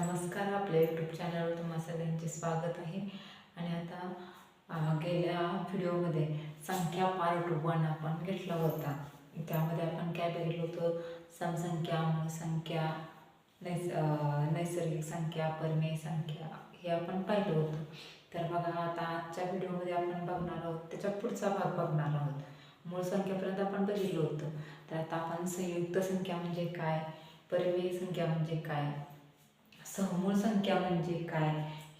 नमस्कार आपल्या यूट्यूब चॅनलवर तुम्हा सगळ्यांचे स्वागत आहे. आणि आता गेल्या व्हिडिओमध्ये संख्या पार्ट वन आपण घेतला होता. त्यामध्ये आपण काय बघितलं होतं? समसंख्या मूळसंख्या नैस नैसर्गिक संख्या परिमेय संख्या हे आपण पाहिलं होतं. तर बघा आता आजच्या व्हिडिओमध्ये आपण बघणार आहोत त्याच्या पुढचा भाग बघणार आहोत. मूळ संख्येपर्यंत आपण बघितलं होतं. तर आता आपण संयुक्त संख्या म्हणजे काय? परिमेय संख्या म्हणजे काय? सहमूळ संख्या म्हणजे काय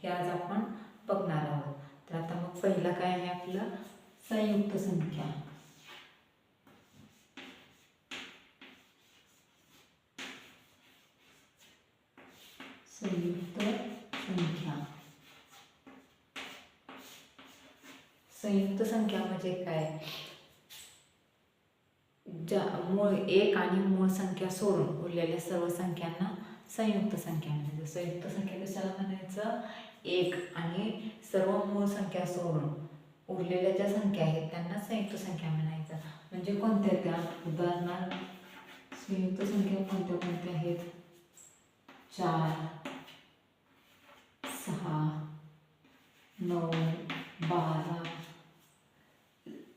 हे आज आपण बघणार आहोत. तर आता मग पहिलं काय आहे आपलं? संयुक्त संख्या. संयुक्त संख्या. संयुक्त संख्या म्हणजे काय? ज्या मूळ एक आणि मूळ संख्या सोडून उरलेल्या सर्व संख्यांना संयुक्त संख्या म्हणायचं संयुक्त संख्या कशाला म्हणायचं? एक आणि सर्व मूळ संख्या सोडून उरलेल्या ज्या संख्या आहेत त्यांना संयुक्त संख्या म्हणायचं. म्हणजे कोणत्या त्या? उदाहरणार्थ संयुक्त संख्या कोणत्या कोणत्या आहेत? चार सहा नऊ बारा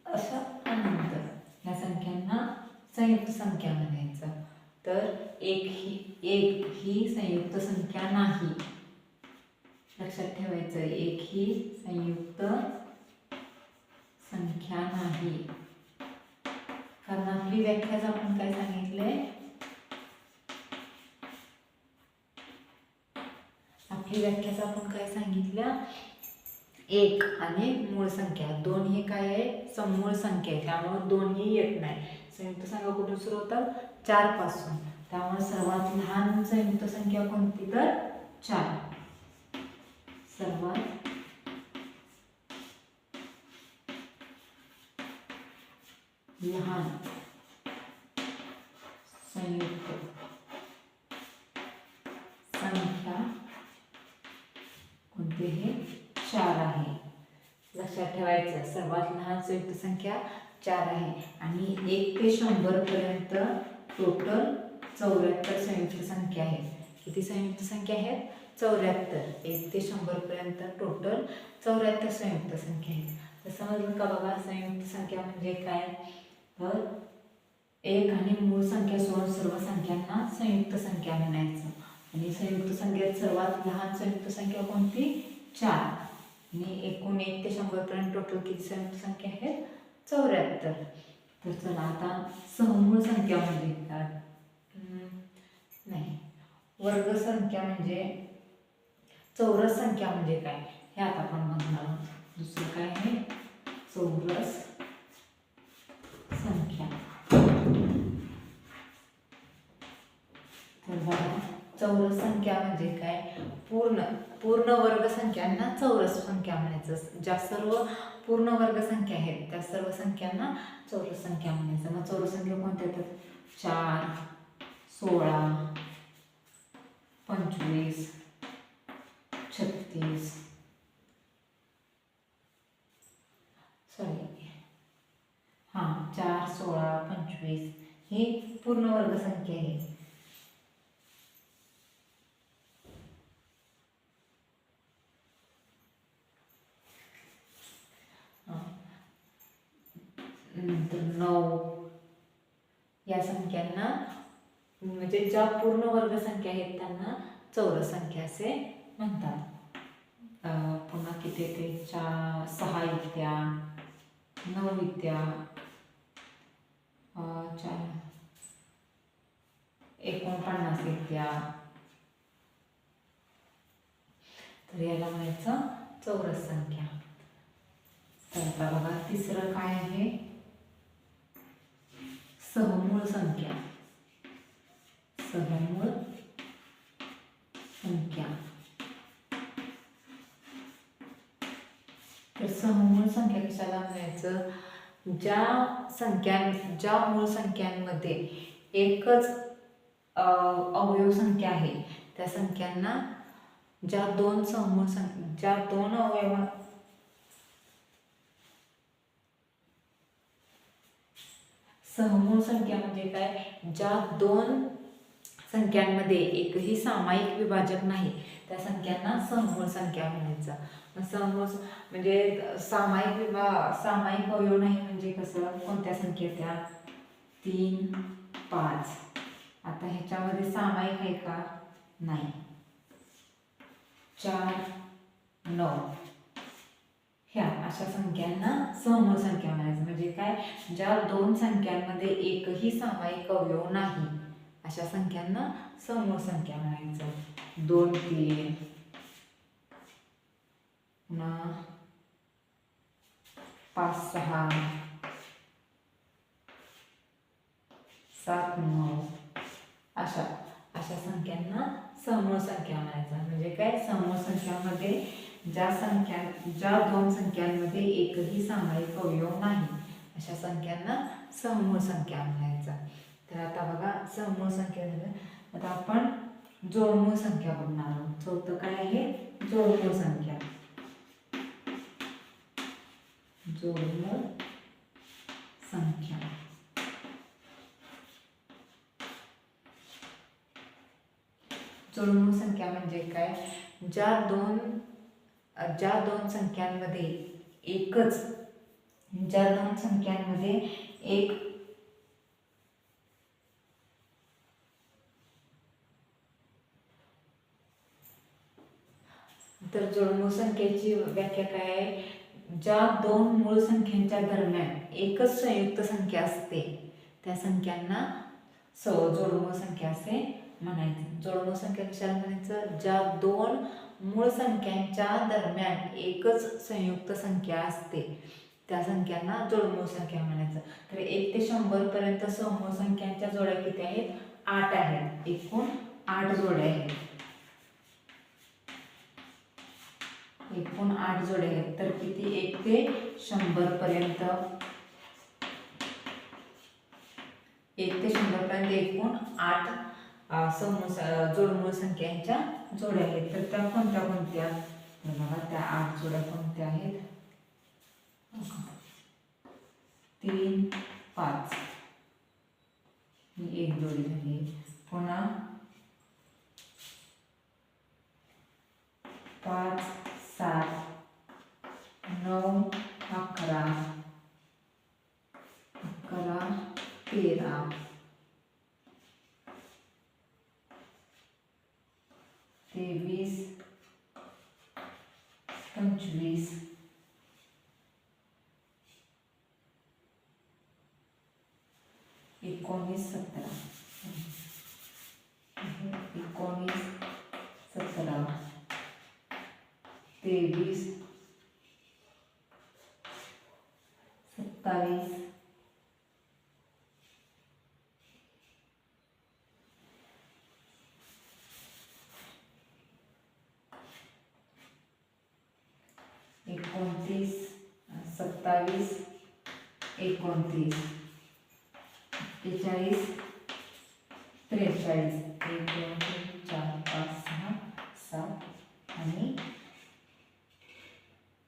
अशा अनंत या संख्यांना संयुक्त संख्या म्हणायचं. तर एक ही एक ही संयुक्त संख्या नाही. लक्षात ठेवायचं एक ही संयुक्त संख्या नाही. कारण आपली व्याख्याच आपण काय सांगितलंय आपली व्याख्याच आपण काय सांगितलं एक आणि मूळ संख्या. दोन हे काय आहे? समूळ संख्या आहे. त्यामुळे दोन ही येत नाही. संयुक्त संख्या कुठून सुरू होतात चारपासून त्यामुळे सर्वात लहान संयुक्त संख्या कोणती तर? चार. सर्वात लहान संयुक्त संख्या कोणते हे चार आहे. लक्षात ठेवायचं सर्वात लहान संयुक्त संख्या चार आहे. आणि एक ते शंभर पर्यंत टोटल चौऱ्याहत्तर संयुक्त संख्या आहेत. किती संयुक्त संख्या आहेत? चौऱ्याहत्तर. एक ते शंभरपर्यंत टोटल चौऱ्याहत्तर संयुक्त संख्या आहेत. तर समजलं का बघा संयुक्त संख्या म्हणजे काय? तर एक आणि मूळ संख्या सोडून सर्व संख्यांना संयुक्त संख्या म्हणायचं. आणि संयुक्त संख्येत सर्वात लहान संयुक्त संख्या कोणती? चार. आणि एकूण एक ते शंभरपर्यंत टोटल किती संयुक्त संख्या आहेत? चौऱ्याहत्तर. तर चला आता सहमूळ संख्या म्हणजे काय? नाही. वर्ग संख्या म्हणजे, चौरस संख्या म्हणजे काय? हे आता आपण बघणार आहोत. दुसरं काय आहे? चौरस संख्या. तर बघा. चौरस संख्या म्हणजे काय? पूर्ण पूर्ण वर्ग संख्यांना चौरस संख्या म्हणायचं. ज्या सर्व पूर्ण वर्ग संख्या आहेत त्या सर्व संख्यांना चौरस संख्या म्हणायचं. मग चौरस संख्या कोणत्या येतात चार सोळा पंचवीस छत्तीस. सॉरी हां चार सोळा पंचवीस ही पूर्ण वर्ग संख्या आहे हां. नंतर नऊ या संख्यांना म्हणजे ज्या पूर्ण वर्ग संख्या आहेत त्यांना चौरस संख्या असे म्हणतात. पुन्हा किती येते? चार सहा इत्या नऊ विद्या चार. एकोणपन्नास विद्या तर याला म्हणायचं चौरस संख्या. तर आता बघा तिसरं काय आहे? सहमूळ संख्या. सहमूळ संख्या. तर सहमूळ संख्या कशाला म्हणायचं? ज्या संख्या ज्या मूळ संख्यांमध्ये एकच अवयव संख्या आहे त्या संख्यांना ज्या दोन समूळ सं ज्या दोन अवयव सहमूळ संख्या म्हणजे काय? ज्या दोन संख्यांमध्ये एकही सामायिक विभाजक नाही. त्या संख्यांना समूळ संख्या म्हणायचा. समूळ म्हणजे सामायिक विभा सामायिक अवयव नाही म्हणजे कसं? कोणत्या संख्या त्या? तीन पाच. आता ह्याच्यामध्ये सामायिक आहे का? नाही. चार नऊ. ह्या अशा संख्यांना समूळ संख्या म्हणायचं. म्हणजे काय? ज्या दोन संख्यांमध्ये एकही सामायिक अवयव नाही. अशा संख्यांना समूह संख्या म्हणायचं. दोन तीन. पुन्हा पाच सहा. सात नऊ. अशा अशा संख्यांना समूह संख्या म्हणायचं. म्हणजे काय? समूह संख्यामध्ये ज्या संख्या ज्या दोन संख्यांमध्ये एकही सामायिक अवयव नाही अशा संख्यांना समूह संख्या म्हणायचा. तर आता बघा समूळ संख्या झालं. आता आपण जोडमूळ संख्या बघणार आहोत. चौथं काय आहे? जोडमूळ संख्या. जोडमूळ संख्या. जोडमूळ संख्या म्हणजे काय? ज्या दोन ज्या दोन संख्यांमध्ये एकच ज्या दोन संख्यांमध्ये एक तर जोडमूळ संख्येची व्याख्या काय आहे? ज्या दोन मूळ संख्यांच्या दरम्यान एकच संयुक्त संख्या असते त्या संख्यांना स जोडमूळ संख्या असे म्हणायचे. जोडमूळ संख्या कशाला म्हणायचं? ज्या दोन मूळ संख्यांच्या दरम्यान एकच संयुक्त संख्या असते त्या संख्यांना जोडमूळ संख्या म्हणायचं. तर एक ते शंभर पर्यंत समूळ संख्यांच्या जोड्या किती आहेत? आठ आहेत. एकूण आठ जोड्या आहेत. एकूण आठ जोडे आहेत. तर किती? एक ते शंभरपर्यंत एक ते शंभरपर्यंत एकूण आठ अ, समूह जोडमूळ संख्यांच्या जोड्या आहेत. तर त्या कोणत्या कोणत्या? बघा त्या आठ जोड्या कोणत्या आहेत? तीन पाच ही एक जोडी झाली पुन्हा पाच सात नऊ अकरा अकरा तेरा तेवीस पंचवीस एकोणीस सतरा एकोणीस सतरा तेवीस सत्तावीस एकोणतीस सत्तावीस एकोणतीस एक्केचाळीस त्रेचाळीस एक दोन तीन चार पाच सहा सात आणि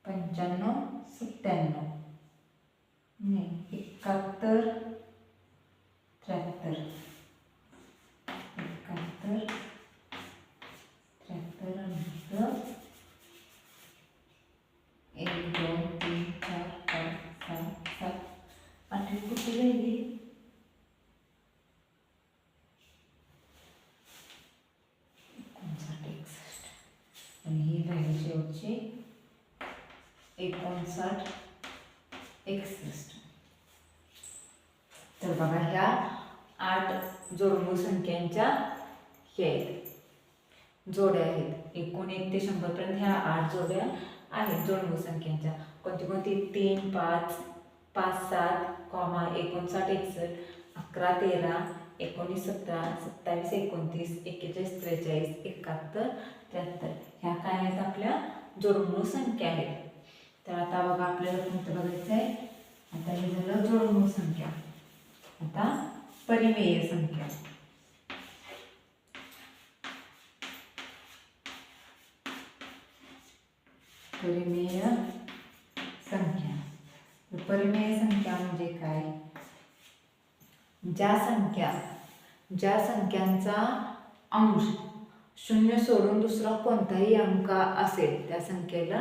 पंच्याण्णव सत्त्याण्णव नाही एकाहत्तर त्र्याहत्तर एकाहत्तर त्र्याहत्तर नंतर एक दोन तीन चार पाच सहा सात आठवी कुठे राहिली एकोणसाठ एकसष्ट आणि ही राहिली शेवटची साठ एकसष्ट तर बघा ह्या आठ जोडमूळ संख्यांच्या हे आहेत. जोड्या आहेत. एकूण एक ते शंभरपर्यंत ह्या आठ जोड्या आहेत जोडमूळ संख्यांच्या कोणती कोणती? तीन पाच पाच सात कॉमा एकोणसाठ एकसष्ट अकरा तेरा एकोणीस सतरा सत्तावीस एकोणतीस एक्केचाळीस त्रेचाळीस एकाहत्तर त्र्याहत्तर. ह्या काय आहेत आपल्या जोडमूळ संख्या आहेत? तर आता बघा आपल्याला कोणतं बघायचं आहे? आता हे झालं जोडमूळ संख्या. आता परिमेय संख्या. परिमेय संख्या. परिमेय संख्या म्हणजे काय? ज्या संख्या ज्या संख्यांचा अंश शून्य सोडून दुसरा कोणताही अंक असेल त्या संख्येला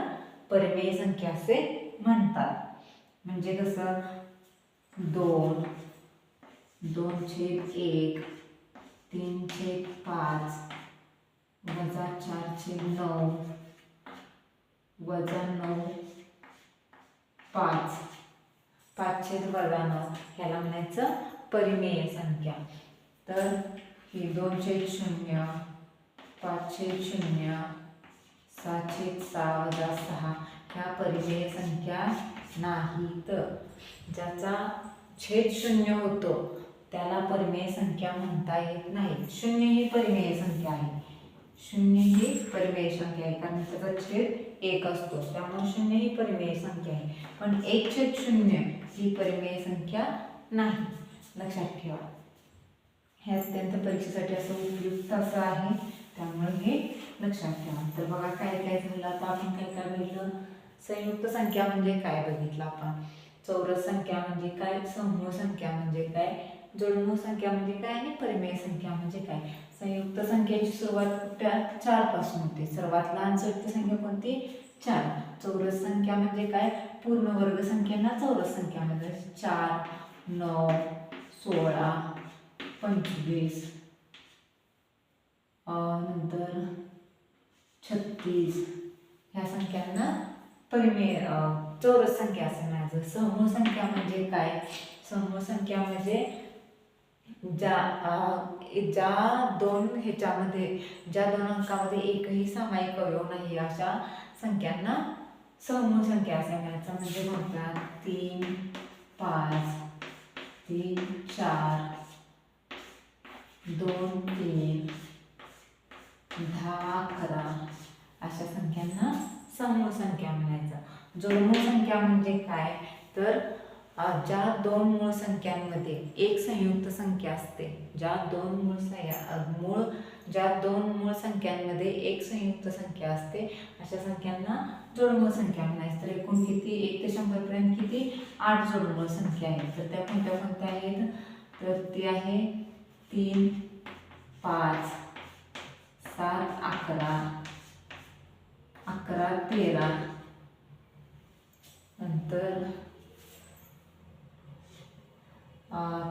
परिमेय संख्या असे म्हणतात. म्हणजे कसं दोन दोन छेद एक तीन छेद पाच वजा चार छेद नऊ वजा नऊ पाच. पाच छेद वजा नऊ ह्याला म्हणायचं परिमेय संख्या. तर ही दोन छेद शून्य पाच छेद शून्य सात छेद सहा. वजा सहा ह्या परिमेय संख्या नाहीत. ज्याचा छेद शून्य होतो त्याला परिमेय संख्या म्हणता येत नाही. शून्य ही परिमेय संख्या आहे. शून्य ही परिमेय संख्या आहे कारण त्याचा छेद एक असतो. त्यामुळे शून्य ही परिमेय संख्या आहे. पण एक छेद शून्य ही परिमेय संख्या नाही. लक्षात ठेवा. हे अत्यंत परीक्षेसाठी असं उपयुक्त असं आहे. त्यामुळे हे लक्षात ठेवा. तर बघा काय काय झालं? आता आपण काय काय बघितलं संयुक्त संख्या म्हणजे काय बघितलं आपण? चौरस संख्या म्हणजे काय? समूह संख्या म्हणजे काय? जोडमूळ संख्या म्हणजे काय? आणि परिमेय संख्या म्हणजे काय? संयुक्त संख्येची सुरुवात त्या चारपासून होते. सर्वात लहान संयुक्त संख्या कोणती? चार. चौरस संख्या म्हणजे काय? पूर्ण वर्ग संख्यांना चौरस संख्या म्हणजे चार नऊ सोळा पंचवीस. नंतर छत्तीस ह्या संख्यांना परिमे चौरस संख्या असं म्हणायचं. समूह संख्या म्हणजे काय? समूह संख्या म्हणजे ज्या ज्या दोन ह्याच्यामध्ये ज्या दोन अंकामध्ये एकही सामायिक अवयव नाही अशा संख्यांना समूह संख्या असे म्हणायचं. म्हणजे कोणत्या तीन पाच तीन चार दोन तीन दहा अकरा अशा संख्यांना समूह संख्या म्हणायचं. जोडमूळ संख्या म्हणजे काय? तर ज्या दोन मूळ संख्यांमध्ये एक संयुक्त संख्या असते ज्या दोन मूळ संख्या मूळ ज्या दोन मूळ संख्यांमध्ये एक संयुक्त संख्या असते अशा संख्यांना जोडमूळ संख्या म्हणायचं. तर एकूण किती? एक ते शंभरपर्यंत किती? आठ जोडमूळ संख्या आहेत. तर त्या कोणत्या कोणत्या आहेत? तर ती आहे तीन पाच सात अकरा अकरा तेरा. नंतर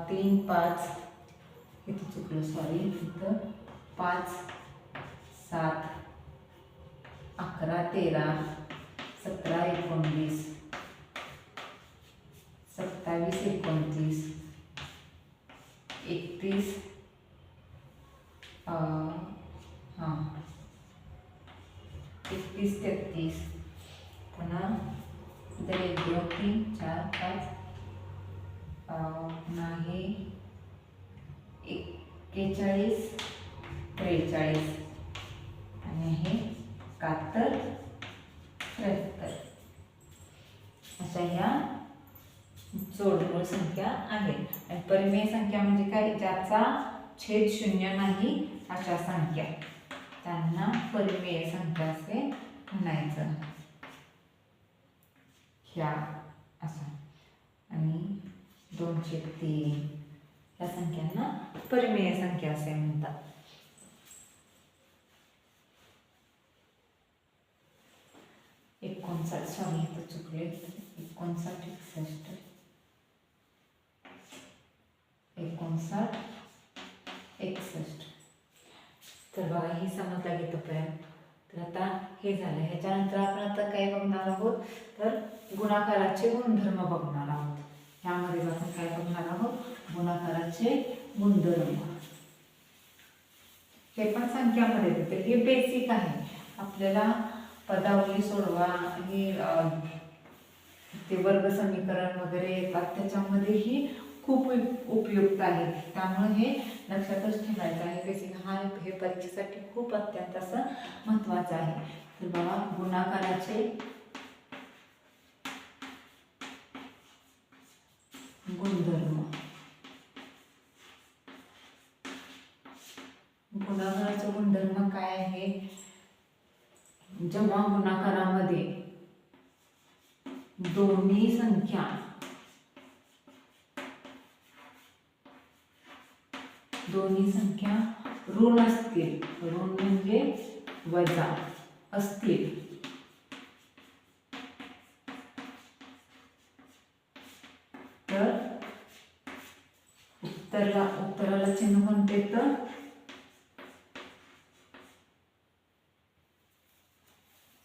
तीन पाच. इथं चुकलं सॉरी इथं पाच सात. अकरा तेरा. सतरा एकोणवीस. सत्तावीस एकोणतीस. एकतीस. हां. तीस तेहतीस पुन्हा इथे एक दोन तीन चार पाच पुन्हा हे एक्केचाळीस त्रेचाळीस आणि हे एकाहत्तर त्र्याहत्तर अशा ह्या जोडमूळ संख्या आहेत आणि परिमेय संख्या म्हणजे काय ज्याचा छेद शून्य नाही अशा संख्या त्यांना परिमेय संख्या असे म्हणायचं ह्या असं. आणि दोनशे तीन या संख्यांना परिमेय संख्या असे म्हणतात. एकोणसाठ सॉरी तर चुकले. एकोणसाठ एकसष्ट. एकोणसाठ एकसष्ट. तर बघा ही समजला घेतोपर्यंत तर आता हे झालं. ह्याच्यानंतर आपण आता काय बघणार आहोत? तर गुणाकाराचे गुणधर्म बघणार आहोत. ह्यामध्ये आपण काय बघणार आहोत? गुणाकाराचे गुणधर्म. हे पण संख्यामध्ये येते तर हे बेसिक आहे. आपल्याला पदावली सोडवा हे ते वर्ग समीकरण वगैरे येतात. त्याच्यामध्येही खूप उप- उपयुक्त आहे. त्यामुळे हे लक्षातच ठेवायचं आहे बेसिक हा हे परीक्षेसाठी खूप अत्यंत असं महत्त्वाचं आहे. तर बाबा गुणाकाराचे गुणधर्म. गुणाकाराचे गुणधर्म काय आहे? जेव्हा गुणाकारामध्ये दोन्ही संख्या दोन्ही संख्या ऋण असतील. ऋण म्हणजे वजा असतील. तर उत्तरला उत्तराला चिन्ह कोणते तर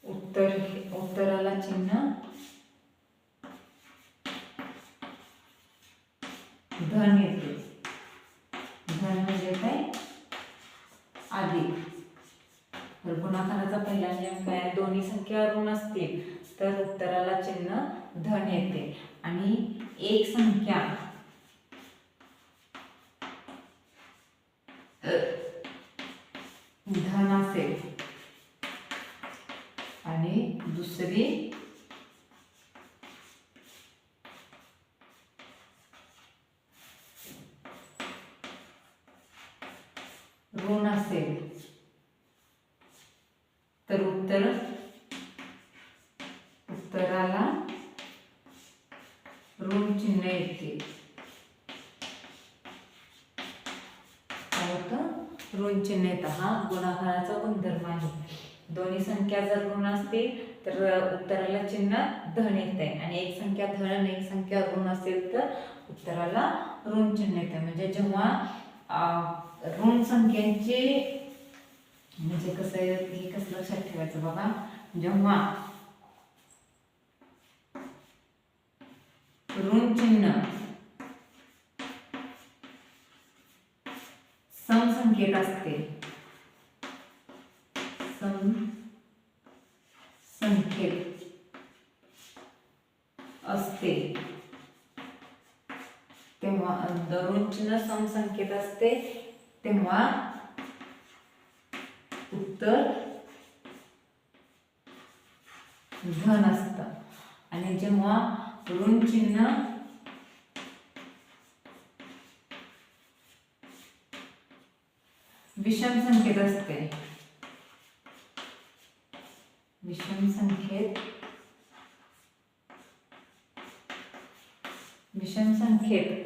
उत्तर उत्तराला चिन्ह धन येते धन म्हणजे काय अधिक तर गुणाकाराचा पहिला नियम काय दोन्ही संख्या ऋण असतील तर उत्तराला चिन्ह धन येते. आणि एक संख्या अ, धन असेल आणि दुसरी ऋण असेल तर उत्तर उत्तराला ऋण चिन्ह येते काय होतं ऋण चिन्ह येतं हा गुणाकाराचा गुणधर्म आहे. दोन्ही संख्या जर ऋण असतील तर उत्तराला चिन्ह धन येते आणि एक संख्या धन आणि एक संख्या ऋण असेल तर उत्तराला ऋण चिन्ह येते म्हणजे जेव्हा ऋण संख्यांची म्हणजे कसं हे कसं लक्षात ठेवायचं बघा जेव्हा ऋण चिन्ह समसंख्येत असते सम संख्येत असते तेव्हा प्रश्न समसंख्येत असते तेव्हा उत्तर धन असतं. आणि जेव्हा ऋण चिन्ह विषम संख्येत असते विषम संख्येत विषम संख्येत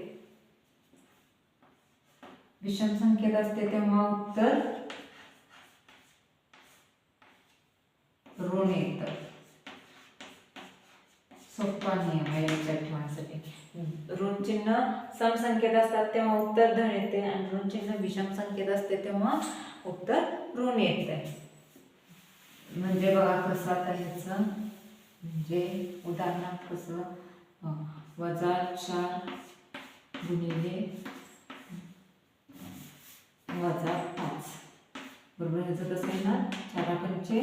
विषम संख्येत असते तेव्हा उत्तर ऋण येतं. सोपा नियम आहे लक्षात ठेवण्यासाठी ऋण चिन्ह समसंख्येत असतात तेव्हा उत्तर धन येते आणि ऋण चिन्ह विषम संख्येत असते तेव्हा उत्तर ऋण येते. म्हणजे बघा कसं आता ह्याचं म्हणजे उदाहरणार्थ कसं वजा चार गुणिले वजा पाच. बरोबर? ह्याचं कसं येणार? चार पंचे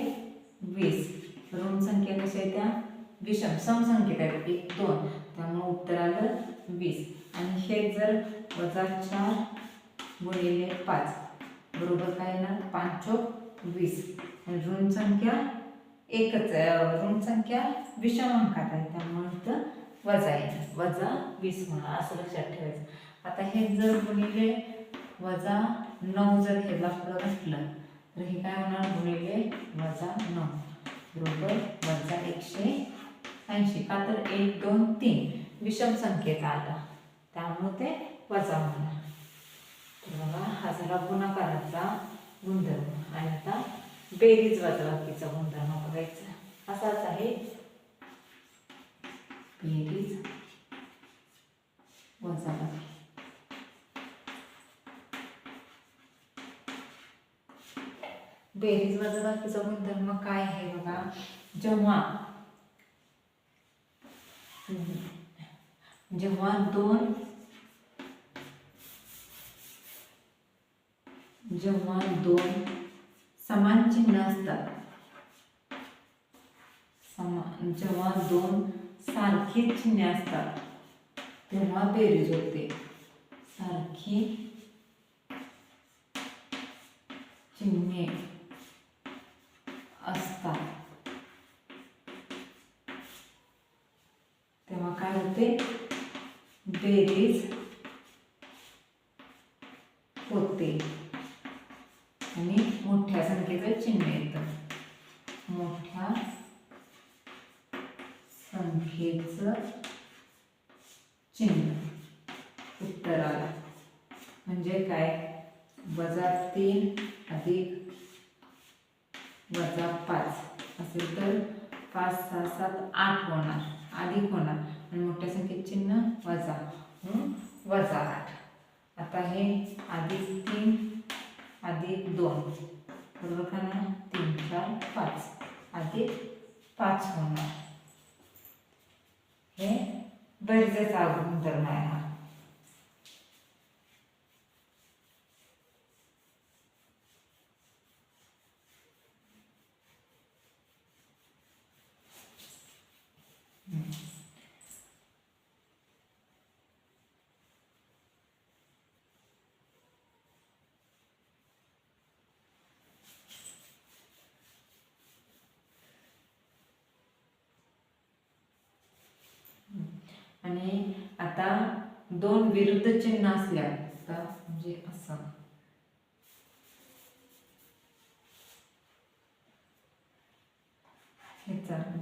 वीस. ऋण संख्या कशा आहे त्या? विषम समसंख्येत आहेत एक दोन. त्यामुळे उत्तर आलं वीस. आणि हे जर वजा चार गुणिले पाच बरोबर काय येणार? पांचोक वीस. आणि ऋण संख्या एकच आहे. ऋण संख्या विषम अंकात आहे. त्यामुळे इथं वजा येणार. वजा वीस म्हणा असं लक्षात ठेवायचं. आता हे जर गुणिले वजा नऊ जर ह्याला पुढं घातलं तर हे काय होणार? गुणिले वजा नऊ. बरोबर? वजा एकशे ऐंशी. का तर एक दोन तीन. विषम संख्येत आला. त्यामुळे ते वजा होणार. तर बघा हा झाला गुणाकाराचा गुणधर्म. आणि आता बेरीज वजाबाकीचा गुणधर्म बघायचा. असाच आहे. बेरीज वजाबाकी. बेरीज वजाबाकीचा गुणधर्म काय आहे बघा? जेव्हा जेव्हा दोन जेव्हा दोन समान चिन्ह असतात समान जेव्हा दोन सारखी चिन्हे असतात तेव्हा बेरीज होते. सारखी चिन्हे असतात तेव्हा बेरीज होते. आणि मोठ्या संख्येचं चिन्ह येतं. मोठ्या संख्येचं चिन्ह. उत्तराला. म्हणजे काय? वजा तीन अधिक वजा पाच. असेल तर पाच सहा सात आठ होणार. अधिक होणार. आणि मोठ्या संख्येत चिन्ह वजा. वजा आठ. आता हे अधिक तीन अधिक दोन. बरोबर का ना तीन चार पाच. अधिक पाच होणार. हे बेरजेचा गुणधर्म आहे हा. आणि आता दोन विरुद्ध चिन्ह असल्या म्हणजे असं.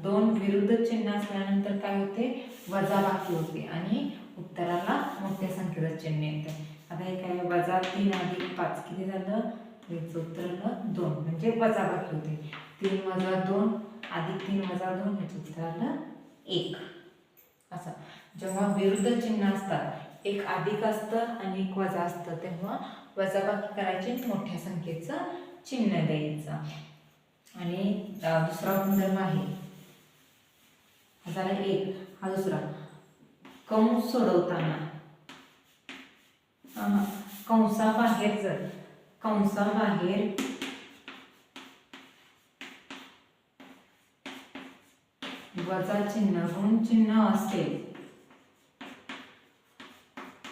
दोन विरुद्ध चिन्ह असल्यानंतर काय होते? वजा बाकी होते आणि उत्तराला मोठ्या संख्येचं चिन्ह येते. आता हे काय? वजा तीन अधिक पाच. किती झालं? याचं उत्तर आलं दोन. म्हणजे वजा बाकी होते. तीन वजा दोन अधिक तीन वजा दोन याचं उत्तर आलं एक. असं. जेव्हा विरुद्ध चिन्ह असतात एक अधिक असतं आणि एक वजा असतं तेव्हा वजाबाकी करायचे मोठ्या संख्येचं चिन्ह द्यायचं. आणि दुसरा गुणधर्म आहे. हा झाला एक हा दुसरा. कंस सोडवताना. कंसाबाहेर जर कंसाबाहेर वजा चिन्ह ऋण चिन्ह असेल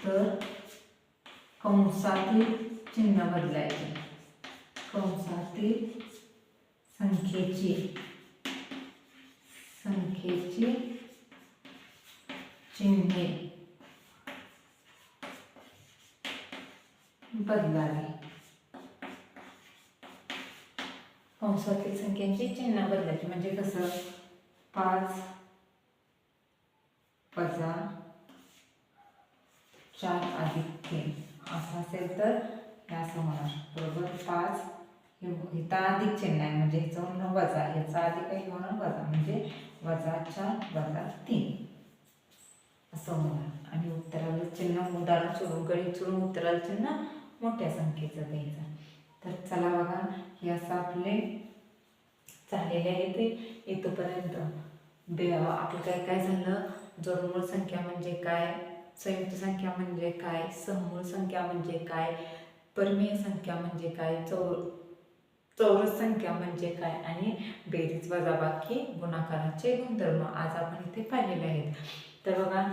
तर कंसातील चिन्ह बदलायचे. कंसातील संख्येची संख्येची चिन्हे बदलावे. कंसातील संख्यांची चिन्ह बदलायची म्हणजे कसं? पाच वजा चार अधिक तीन असं असेल तर या असं होणार बरोबर? पाच हे इथं अधिक चिन्ह आहे. म्हणजे ह्याचं वजा. ह्याचा अधिक आहे हे होणार वजा. म्हणजे वजा चार वजा तीन. असं होणार आणि उत्तराला चिन्ह उदाहरण सोडून गळी सोडून उत्तराला चिन्ह मोठ्या संख्येचं द्यायचं. तर चला बघा. हे असं आपले झालेले आहे ते इथंपर्यंत. बे आपलं काय काय झालं? जोडमूळ संख्या म्हणजे काय? संयुक्त संख्या म्हणजे काय? सहमूळ संख्या म्हणजे काय? परमीय संख्या म्हणजे काय? चौ चौरस संख्या म्हणजे काय? आणि बेरीज वजाबाकी गुणाकाराचे गुणधर्म आज आपण इथे पाहिलेले आहेत. तर बघा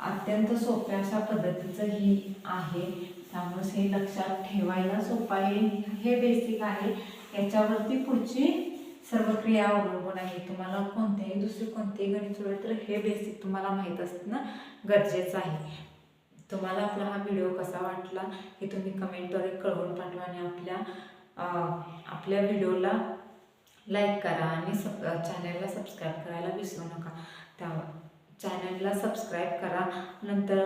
अत्यंत सोप्या अशा पद्धतीचं ही आहे. त्यामुळे हे लक्षात ठेवायला सोपं आहे. हे बेसिक आहे. याच्यावरती पुढची सर्व क्रिया अवलंबून आहे. तुम्हाला कोणत्याही दुसरे कोणतेही गणित सोडले तर हे बेसिक तुम्हाला माहीत असणं गरजेचं आहे. तुम्हाला आपला हा व्हिडिओ कसा वाटला हे तुम्ही कमेंटद्वारे कळवून पाठवा आणि आपल्या आपल्या व्हिडिओला लाईक करा आणि सब चॅनलला सबस्क्राईब करायला विसरू नका. त्या चॅनलला सबस्क्राईब करा. नंतर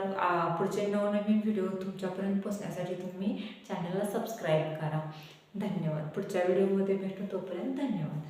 पुढचे नवनवीन व्हिडिओ तुमच्यापर्यंत पोचण्यासाठी तुम्ही चॅनलला सबस्क्राईब करा. धन्यवाद. पुढच्या व्हिडिओमध्ये भेटू. तोपर्यंत धन्यवाद.